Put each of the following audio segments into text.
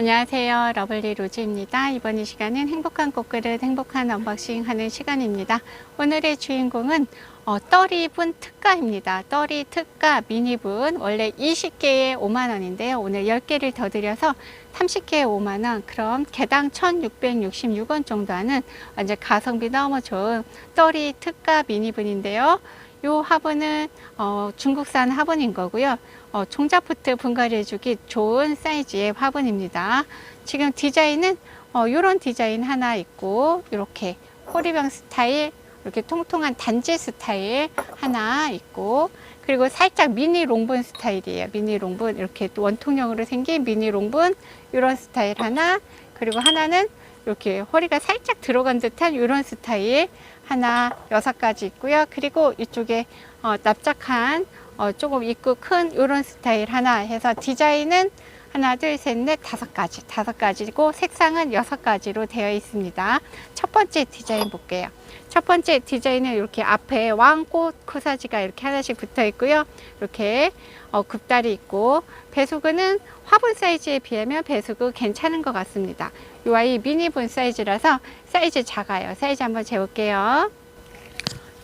안녕하세요. 러블리 로즈입니다. 이번 이 시간은 행복한 꽃그릇 행복한 언박싱 하는 시간입니다. 오늘의 주인공은 어, 떨이분 특가입니다. 떨이 특가 미니분 원래 20개에 5만 원인데요. 오늘 10개를 더 드려서 30개에 5만 원. 그럼 개당 1,666원 정도 하는 완전 가성비 너무 좋은 떨이 특가 미니분인데요. 요 화분은 어, 중국산 화분인 거고요. 어, 종자포트 분갈이해주기 좋은 사이즈의 화분입니다. 지금 디자인은 어, 이런 디자인 하나 있고 이렇게 호리병 스타일 이렇게 통통한 단지 스타일 하나 있고 그리고 살짝 미니 롱분 스타일이에요. 미니 롱분 이렇게 또 원통형으로 생긴 미니 롱분 이런 스타일 하나 그리고 하나는 이렇게 허리가 살짝 들어간 듯한 이런 스타일 하나 여섯 가지 있고요. 그리고 이쪽에 어, 납작한 어, 조금 입구 큰 이런 스타일 하나 해서 디자인은 하나, 둘, 셋, 넷, 다섯 가지, 다섯 가지고 색상은 여섯 가지로 되어 있습니다. 첫 번째 디자인 볼게요. 첫 번째 디자인은 이렇게 앞에 왕꽃 코사지가 이렇게 하나씩 붙어 있고요. 이렇게 어, 굽다리 있고 배수구는 화분 사이즈에 비하면 배수구 괜찮은 것 같습니다. 이 아이 미니분 사이즈라서 사이즈 작아요. 사이즈 한번 재볼게요.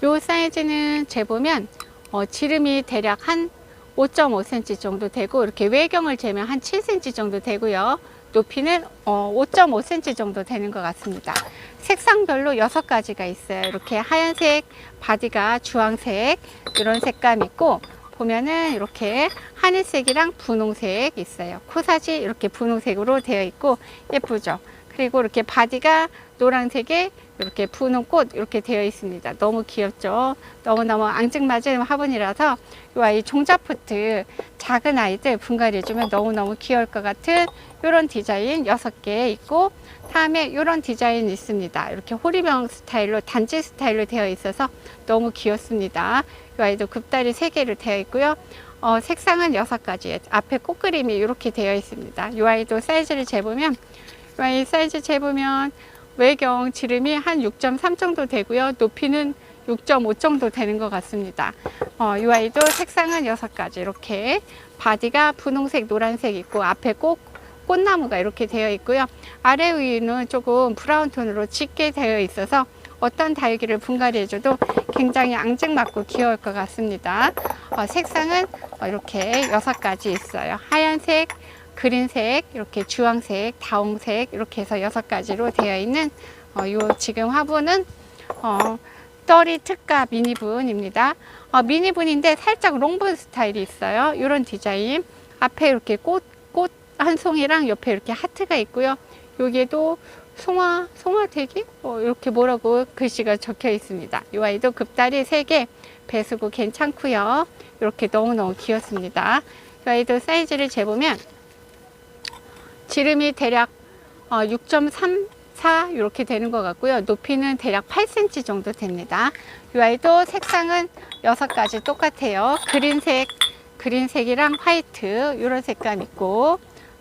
이 사이즈는 재보면 어, 지름이 대략 한 5.5cm 정도 되고 이렇게 외경을 재면 한 7cm 정도 되고요. 높이는 어, 5.5cm 정도 되는 것 같습니다. 색상별로 여섯 가지가 있어요. 이렇게 하얀색, 바디가 주황색 이런 색감 있고 보면은 이렇게 하늘색이랑 분홍색 있어요. 코사지 이렇게 분홍색으로 되어 있고 예쁘죠. 그리고 이렇게 바디가 노란색에 이렇게 분홍꽃 이렇게 되어 있습니다. 너무 귀엽죠. 너무너무 앙증맞은 화분이라서 이 아이 종자포트 작은 아이들 분갈이해주면 너무너무 귀여울 것 같은 이런 디자인 6개 있고 다음에 이런 디자인 있습니다. 이렇게 호리병 스타일로 단지 스타일로 되어 있어서 너무 귀엽습니다. 이 아이도 굽다리 3개로 되어 있고요. 어, 색상은 6가지 앞에 꽃 그림이 이렇게 되어 있습니다. 이 아이도 사이즈를 재보면 이 아이 사이즈 재보면 외경 지름이 한 6.3 정도 되고요. 높이는 6.5 정도 되는 것 같습니다. 어, 이 아이도 색상은 여섯 가지 이렇게 바디가 분홍색, 노란색 있고 앞에 꽃 꽃나무가 이렇게 되어 있고요. 아래 위는 조금 브라운 톤으로 짙게 되어 있어서 어떤 다육이를 분갈이해줘도 굉장히 앙증맞고 귀여울 것 같습니다. 어, 색상은 어, 이렇게 여섯 가지 있어요. 하얀색, 그린색, 이렇게 주황색, 다홍색 이렇게 해서 여섯 가지로 되어 있는 어, 요 지금 화분은 어, 떨이 특가 미니분입니다. 어, 미니분인데 살짝 롱분 스타일이 있어요. 이런 디자인 앞에 이렇게 꽃, 꽃 한 송이랑 옆에 이렇게 하트가 있고요. 여기에도 송화, 송화대기? 어, 이렇게 뭐라고 글씨가 적혀 있습니다. 이 아이도 급다리 3개 배수구 괜찮고요. 이렇게 너무너무 귀엽습니다. 이 아이도 사이즈를 재보면 지름이 대략 어, 6.34 이렇게 되는 것 같고요. 높이는 대략 8cm 정도 됩니다. 이 아이도 색상은 6가지 똑같아요. 그린색, 그린색이랑 화이트 이런 색감 있고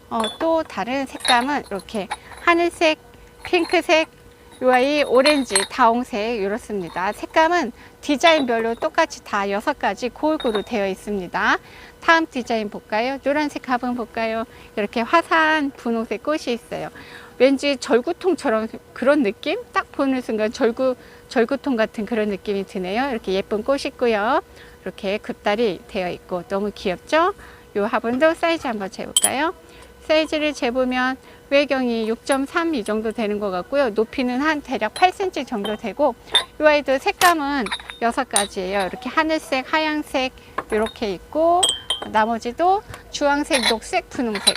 어, 또 다른 색감은 이렇게 하늘색, 핑크색, 이 아이 오렌지, 다홍색 이렇습니다. 색감은 디자인별로 똑같이 다 여섯 가지 골고루 되어 있습니다. 다음 디자인 볼까요? 노란색 화분 볼까요? 이렇게 화사한 분홍색 꽃이 있어요. 왠지 절구통처럼 그런 느낌? 딱 보는 순간 절구, 절구통 같은 그런 느낌이 드네요. 이렇게 예쁜 꽃이 있고요. 이렇게 급다리 되어 있고 너무 귀엽죠? 이 화분도 사이즈 한번 재볼까요? 사이즈를 재보면 외경이 6.3 이 정도 되는 것 같고요. 높이는 한 대략 8cm 정도 되고 이 아이도 색감은 여섯 가지예요. 이렇게 하늘색, 하얀색 이렇게 있고 나머지도 주황색, 녹색, 분홍색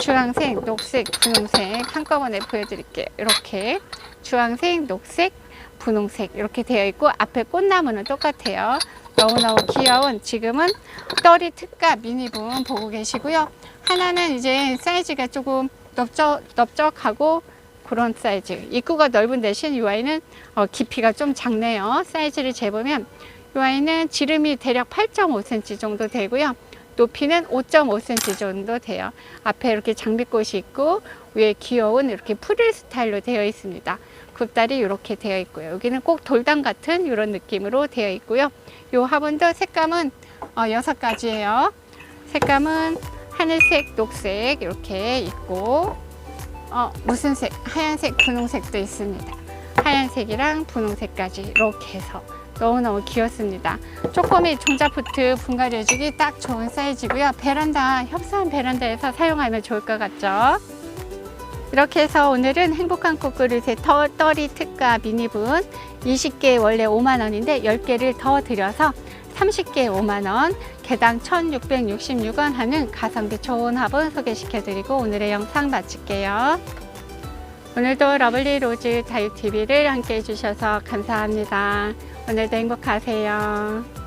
주황색, 녹색, 분홍색 한꺼번에 보여드릴게요. 이렇게 주황색, 녹색, 분홍색 이렇게 되어 있고 앞에 꽃나무는 똑같아요. 너무너무 귀여운 지금은 떨이 특가 미니분 보고 계시고요. 하나는 이제 사이즈가 조금 넓적, 넓적하고 그런 사이즈. 입구가 넓은 대신 이 아이는 어, 깊이가 좀 작네요. 사이즈를 재보면 이 아이는 지름이 대략 8.5cm 정도 되고요. 높이는 5.5cm 정도 돼요. 앞에 이렇게 장미꽃이 있고 위에 귀여운 이렇게 프릴 스타일로 되어 있습니다. 굽다리 이렇게 되어 있고요. 여기는 꼭 돌담 같은 이런 느낌으로 되어 있고요. 이 화분도 색감은 어, 여섯 가지예요. 색감은 하늘색, 녹색 이렇게 있고 어, 무슨 색? 하얀색, 분홍색도 있습니다. 하얀색이랑 분홍색까지 이렇게 해서 너무너무 귀엽습니다. 쪼꼬미 종자포트 분갈이해주기 딱 좋은 사이즈고요. 베란다, 협소한 베란다에서 사용하면 좋을 것 같죠? 이렇게 해서 오늘은 행복한 꽃그릇의 터, 떨이 특가 미니분 20개 원래 5만 원인데 10개를 더 드려서 30개 5만 원, 개당 1,666원 하는 가성비 좋은 화분 소개시켜드리고 오늘의 영상 마칠게요. 오늘도 러블리 로즈 자유TV를 함께 해주셔서 감사합니다. 오늘도 행복하세요.